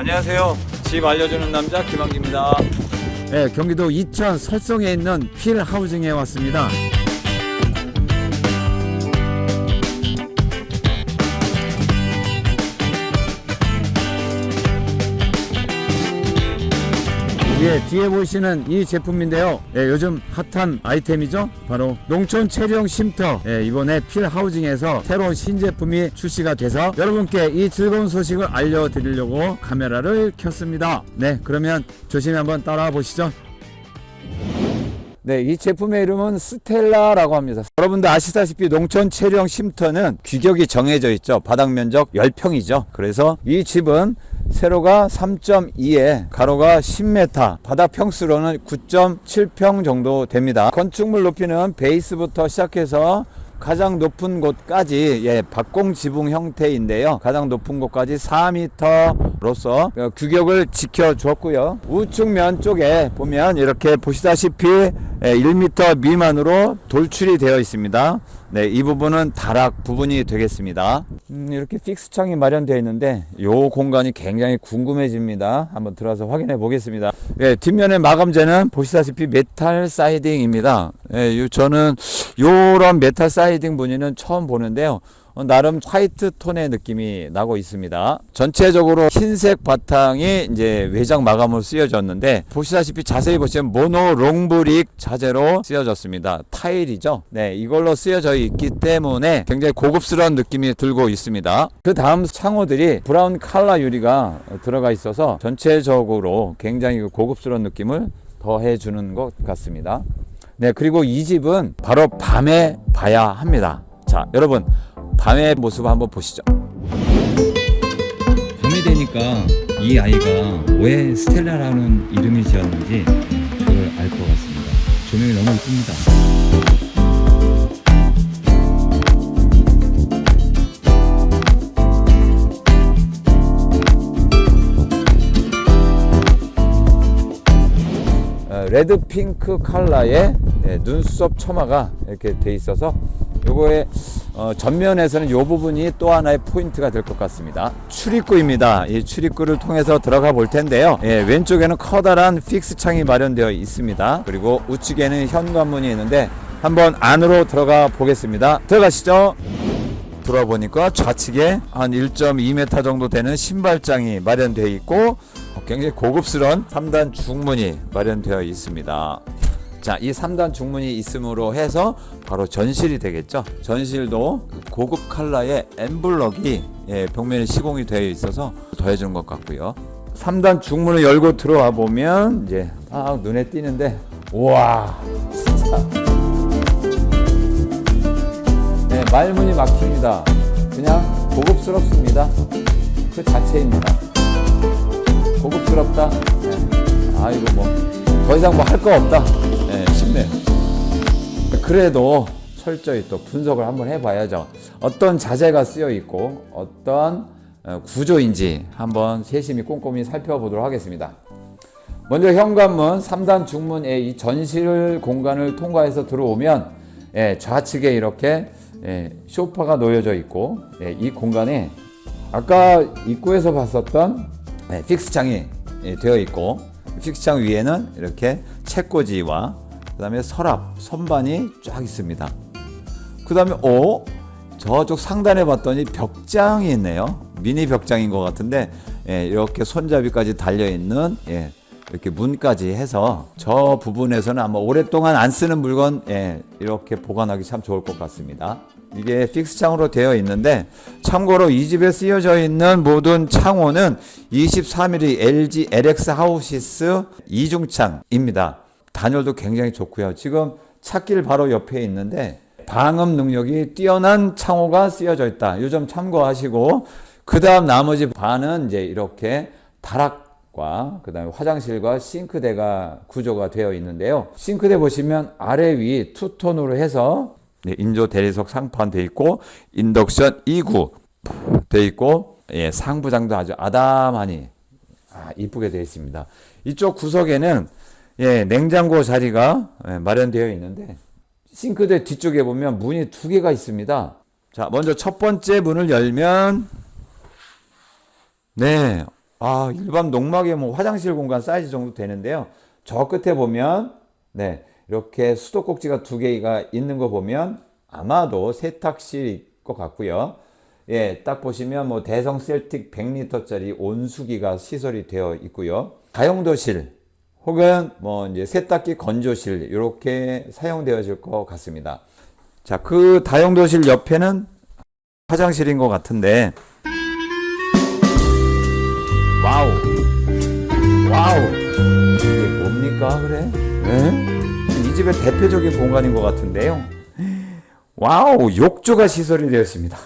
안녕하세요. 집 알려주는 남자 김한기입니다. 네, 경기도 이천 설성에 있는 휠 하우징에 왔습니다. 예, 뒤에 보시는 이 제품인데요. 예, 요즘 핫한 아이템이죠. 바로 농촌 체령 쉼터. 예, 이번에 필 하우징에서 새로운 신제품이 출시가 돼서 여러분께 이 즐거운 소식을 알려드리려고 카메라를 켰습니다. 네, 그러면 조심히 한번 따라와 보시죠. 네, 이 제품의 이름은 스텔라라고 합니다. 여러분들 아시다시피 농촌 체령 쉼터는 규격이 정해져 있죠. 바닥 면적 10평이죠. 그래서 이 집은 세로가 3.2에 가로가 10m, 바닥 평수로는 9.7평 정도 됩니다. 건축물 높이는 베이스부터 시작해서 가장 높은 곳까지 예, 박공 지붕 형태인데요. 가장 높은 곳까지 4m로서 규격을 지켜 주었고요. 우측면 쪽에 보면 이렇게 보시다시피 예, 1m 미만으로 돌출이 되어 있습니다. 네, 이 부분은 다락 부분이 되겠습니다. 음, 이렇게 픽스 창이 마련되어 있는데 이 공간이 굉장히 궁금해집니다. 한번 들어서 확인해 보겠습니다. 예, 뒷면의 마감재는 보시다시피 메탈 사이딩입니다. 예, 요- 저는 요런 메탈 사이딩 무늬는 처음 보는데요. 어, 나름 화이트 톤의 느낌이 나고 있습니다. 전체적으로 흰색 바탕이 이제 외장 마감으로 쓰여졌는데 보시다시피 자세히 보시면 모노 롱브릭 자재로 쓰여졌습니다. 타일이죠. 네, 이걸로 쓰여져 있기 때문에 굉장히 고급스러운 느낌이 들고 있습니다. 그 다음 창호들이 브라운 칼라 유리가 들어가 있어서 전체적으로 굉장히 고급스러운 느낌을 더해 주는 것 같습니다. 네, 그리고 이 집은 바로 밤에 봐야 합니다. 자, 여러분, 밤의 모습 한번 보시죠. 밤이 되니까 이 아이가 왜 스텔라라는 이름을 지었는지 저를 알 것 같습니다. 조명이 너무 이쁩니다. 어, 레드 핑크 컬러의 예, 눈썹 처마가 이렇게 돼 있어서 요거의 어, 전면에서는 이 부분이 또 하나의 포인트가 될 것 같습니다. 출입구입니다. 이 출입구를 통해서 들어가 볼 텐데요. 예, 왼쪽에는 커다란 픽스 창이 마련되어 있습니다. 그리고 우측에는 현관문이 있는데 한번 안으로 들어가 보겠습니다. 들어가시죠. 들어보니까 좌측에 한 1.2m 정도 되는 신발장이 마련되어 있고 어, 굉장히 고급스러운 3단 중문이 마련되어 있습니다. 자, 이 3단 중문이 있음으로 해서 바로 전실이 되겠죠. 전실도 고급 컬러의 엠블럭이 예, 벽면에 시공이 되어 있어서 더해주는 것 같고요. 3단 중문을 열고 들어와 보면 이제 딱 눈에 띄는데 우와 진짜 네, 말문이 막힙니다. 그냥 고급스럽습니다. 그 자체입니다. 고급스럽다. 네. 아이고 뭐 더 이상 뭐 할 거 없다. 네, 싶네요. 그래도 철저히 또 분석을 한번 해봐야죠. 어떤 자재가 쓰여 있고 어떤 어, 구조인지 한번 세심히 꼼꼼히 살펴보도록 하겠습니다. 먼저 현관문 3단 중문의 이 전실 공간을 통과해서 들어오면 예, 좌측에 이렇게 예, 소파가 놓여져 있고 예, 이 공간에 아까 입구에서 봤었던 예, 픽스창이 예, 되어 있고 픽스창 위에는 이렇게 책꽂이와 그 다음에 서랍 선반이 쫙 있습니다. 그 다음에 오 저쪽 상단에 봤더니 벽장이 있네요. 미니 벽장인 것 같은데 예, 이렇게 손잡이까지 달려 있는 예, 이렇게 문까지 해서 저 부분에서는 아마 오랫동안 안 쓰는 물건 예, 이렇게 보관하기 참 좋을 것 같습니다. 이게 픽스 창으로 되어 있는데 참고로 이 집에 쓰여져 있는 모든 창호는 23mm LG LX 하우시스 이중창입니다. 단열도 굉장히 좋고요. 지금 찾길 바로 옆에 있는데 방음 능력이 뛰어난 창호가 쓰여져 있다. 이 점 참고하시고 그 다음 나머지 반은 이제 이렇게 다락과 그 다음에 화장실과 싱크대가 구조가 되어 있는데요. 싱크대 보시면 아래 위 투톤으로 해서 네, 인조 대리석 상판 돼 있고 인덕션 2구 돼 있고 예, 상부장도 아주 아담하니 아, 이쁘게 되어 있습니다. 이쪽 구석에는 예, 냉장고 자리가 예, 마련되어 있는데 싱크대 뒤쪽에 보면 문이 두 개가 있습니다. 자, 먼저 첫 번째 문을 열면 네. 아, 일반 농막의 뭐 화장실 공간 사이즈 정도 되는데요. 저 끝에 보면, 네, 이렇게 수도꼭지가 두 개가 있는 거 보면 아마도 세탁실일 것 같고요. 예, 딱 보시면 뭐 대성 셀틱 100리터짜리 온수기가 시설이 되어 있고요. 다용도실 혹은 뭐 이제 세탁기 건조실 이렇게 사용되어질 것 같습니다. 자, 그 다용도실 옆에는 화장실인 것 같은데 와우 와우 이게 뭡니까 그래? 예? 이 집의 대표적인 공간인 것 같은데요. 와우 욕조가 시설이 되었습니다.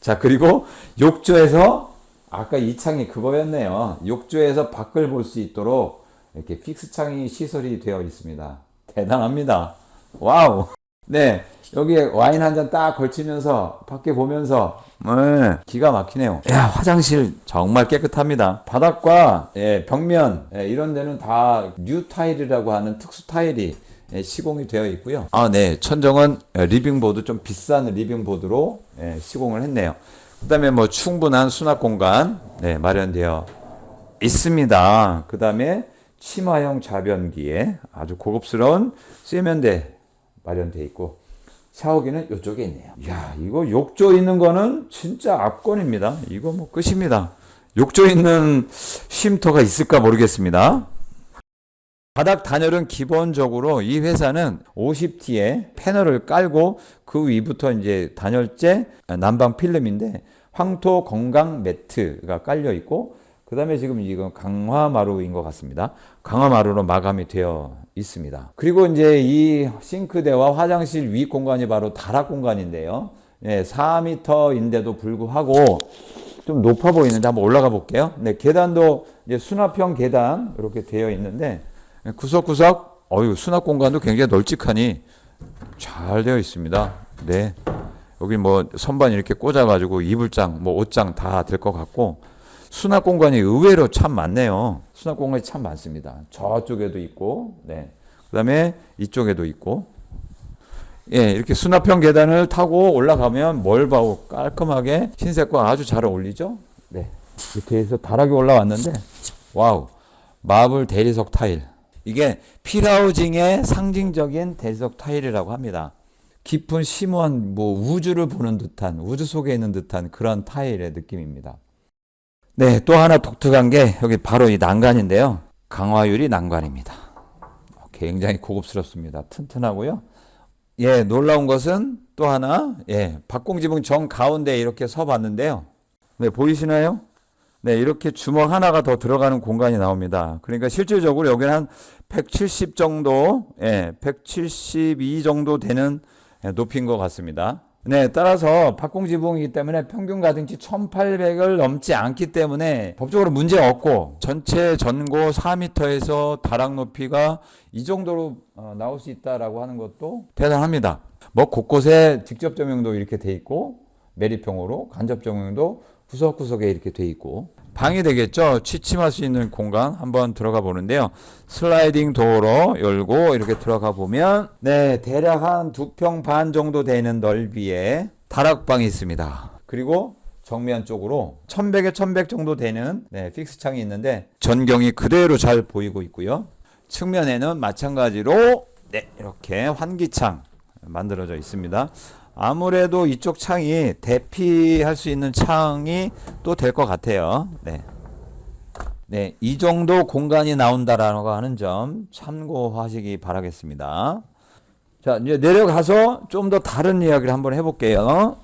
자 그리고 욕조에서 아까 이 창이 그거였네요. 욕조에서 밖을 볼 수 있도록 이렇게 픽스 창이 시설이 되어 있습니다. 대단합니다. 와우. 네 여기에 와인 한 잔 딱 걸치면서 밖에 보면서 네, 기가 막히네요. 야 화장실 정말 깨끗합니다. 바닥과 예, 벽면 예, 이런 데는 다 뉴 타일이라고 하는 특수 타일이 예, 시공이 되어 있고요. 아, 네. 천정은 예, 리빙보드 좀 비싼 리빙보드로 예, 시공을 했네요. 그다음에 뭐 충분한 수납 공간 네, 마련되어 있습니다. 그다음에 치마형 좌변기에 아주 고급스러운 세면대 마련되어 있고 샤워기는 이쪽에 있네요. 야, 이거 욕조 있는 거는 진짜 압권입니다. 이거 뭐 끝입니다. 욕조 있는 쉼터가 있을까 모르겠습니다. 바닥 단열은 기본적으로 이 회사는 50T에 패널을 깔고 그 위부터 이제 단열재 난방 필름인데 황토 건강 매트가 깔려 있고 그 다음에 지금 이건 강화마루인 것 같습니다. 강화마루로 마감이 되어 있습니다. 그리고 이제 이 싱크대와 화장실 위 공간이 바로 다락 공간인데요. 예, 4m인데도 불구하고 좀 높아 보이는데 한번 올라가 볼게요. 네, 계단도 이제 수납형 계단 이렇게 되어 있는데 구석구석 어유 수납 공간도 굉장히 널찍하니 잘 되어 있습니다. 네. 여기 뭐 선반 이렇게 꽂아 가지고 이불장 뭐 옷장 다 될 것 같고 수납 공간이 의외로 참 많네요. 수납 공간이 참 많습니다. 저쪽에도 있고 네. 그 다음에 이쪽에도 있고 예, 이렇게 수납형 계단을 타고 올라가면 멀바고 깔끔하게 흰색과 아주 잘 어울리죠? 네. 이렇게 해서 다락에 올라왔는데 와우. 마블 대리석 타일. 이게 필하우징의 상징적인 대리석 타일이라고 합니다. 깊은 심오한 뭐 우주를 보는 듯한 우주 속에 있는 듯한 그런 타일의 느낌입니다. 네, 또 하나 독특한 게 여기 바로 이 난간인데요. 강화유리 난간입니다. 굉장히 고급스럽습니다. 튼튼하고요. 예, 놀라운 것은 또 하나, 예, 박공지붕 정 가운데 이렇게 서 봤는데요. 네, 보이시나요? 네, 이렇게 주먹 하나가 더 들어가는 공간이 나옵니다. 그러니까 실질적으로 여기는 한 170 정도, 예, 172 정도 되는 예, 높이인 것 같습니다. 네, 따라서 박공지붕이기 때문에 평균 가등치 1800을 넘지 않기 때문에 법적으로 문제 없고 전체 전고 4m에서 다락 높이가 이 정도로 어, 나올 수 있다라고 하는 것도 대단합니다. 뭐 곳곳에 직접 조명도 이렇게 돼 있고 매립형으로 간접 조명도 구석구석에 이렇게 돼 있고 방이 되겠죠. 취침할 수 있는 공간 한번 들어가 보는데요. 슬라이딩 도어로 열고 이렇게 들어가 보면 네 대략 한 두 평 반 정도 되는 넓이의 다락방이 있습니다. 그리고 정면 쪽으로 1100에 1100 정도 되는 네, 픽스 창이 있는데 전경이 그대로 잘 보이고 있고요. 측면에는 마찬가지로 네, 이렇게 환기창 만들어져 있습니다. 아무래도 이쪽 창이 대피할 수 있는 창이 또 될 것 같아요. 네. 네, 이 정도 공간이 나온다라고 하는 점 참고하시기 바라겠습니다. 자, 이제 내려가서 좀 더 다른 이야기를 한번 해볼게요.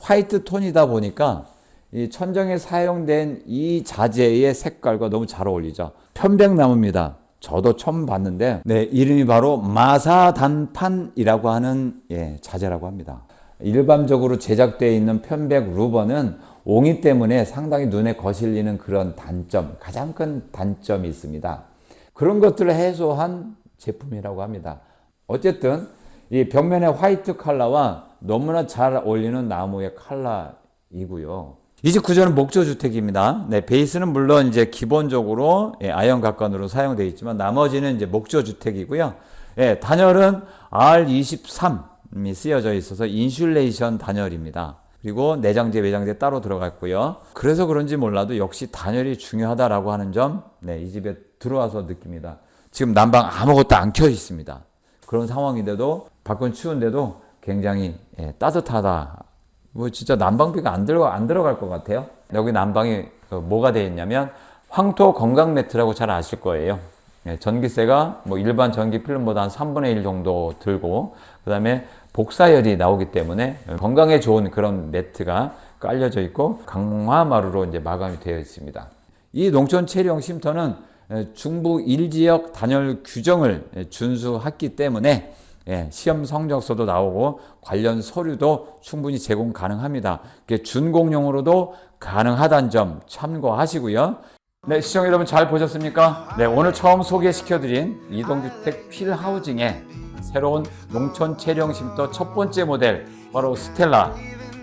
화이트 톤이다 보니까 이 천정에 사용된 이 자재의 색깔과 너무 잘 어울리죠. 편백나무입니다. 저도 처음 봤는데, 네, 이름이 바로 마사단판이라고 하는 예, 자재라고 합니다. 일반적으로 제작되어 있는 편백 루버는 옹이 때문에 상당히 눈에 거슬리는 그런 단점, 가장 큰 단점이 있습니다. 그런 것들을 해소한 제품이라고 합니다. 어쨌든 이 벽면의 화이트 컬러와 너무나 잘 어울리는 나무의 컬러이고요. 이집 구조는 목조 주택입니다. 네, 베이스는 물론 이제 기본적으로 예, 아연 각관으로 사용되어 있지만 나머지는 이제 목조 주택이고요. 예, 단열은 R23이 쓰여져 있어서 인슐레이션 단열입니다. 그리고 내장재, 외장재 따로 들어가 있고요. 그래서 그런지 몰라도 역시 단열이 중요하다라고 하는 점, 네, 이 집에 들어와서 느낍니다. 지금 난방 아무것도 안 켜 있습니다. 그런 상황인데도 밖은 추운데도 굉장히 예, 따뜻하다. 뭐 진짜 난방비가 안 들어가 안 들어갈 것 같아요. 여기 난방이 그 뭐가 되어 있냐면 황토 건강 매트라고 잘 아실 거예요. 예, 전기세가 뭐 일반 전기 필름보다 한 3분의 1 정도 들고 그 다음에 복사열이 나오기 때문에 건강에 좋은 그런 매트가 깔려져 있고 강화마루로 이제 마감이 되어 있습니다. 이 농촌 체리형 쉼터는 에, 중부 1지역 단열 규정을 에, 준수했기 때문에 예, 시험 성적서도 나오고 관련 서류도 충분히 제공 가능합니다. 준공용으로도 가능하다는 점 참고하시고요. 네, 시청자 여러분 잘 보셨습니까? 네, 오늘 처음 소개시켜드린 이동주택 필하우징의 새로운 농촌 체령 쉼터 첫 번째 모델 바로 스텔라.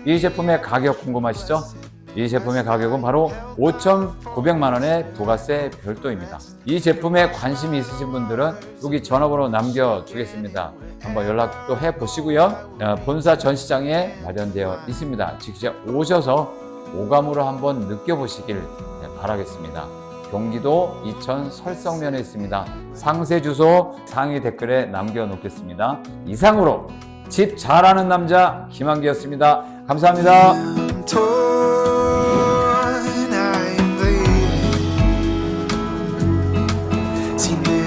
이 제품의 가격 궁금하시죠? 이 제품의 가격은 바로 5,900만 원의 부가세 별도입니다. 이 제품에 관심이 있으신 분들은 여기 전화번호 남겨주겠습니다. 한번 연락도 해 보시고요. 어, 본사 전시장에 마련되어 있습니다. 직접 오셔서 오감으로 한번 느껴보시길 네, 바라겠습니다. 경기도 이천 설성면에 있습니다. 상세 주소 상위 댓글에 남겨놓겠습니다. 이상으로 집 잘하는 남자 김한기였습니다. 감사합니다. Since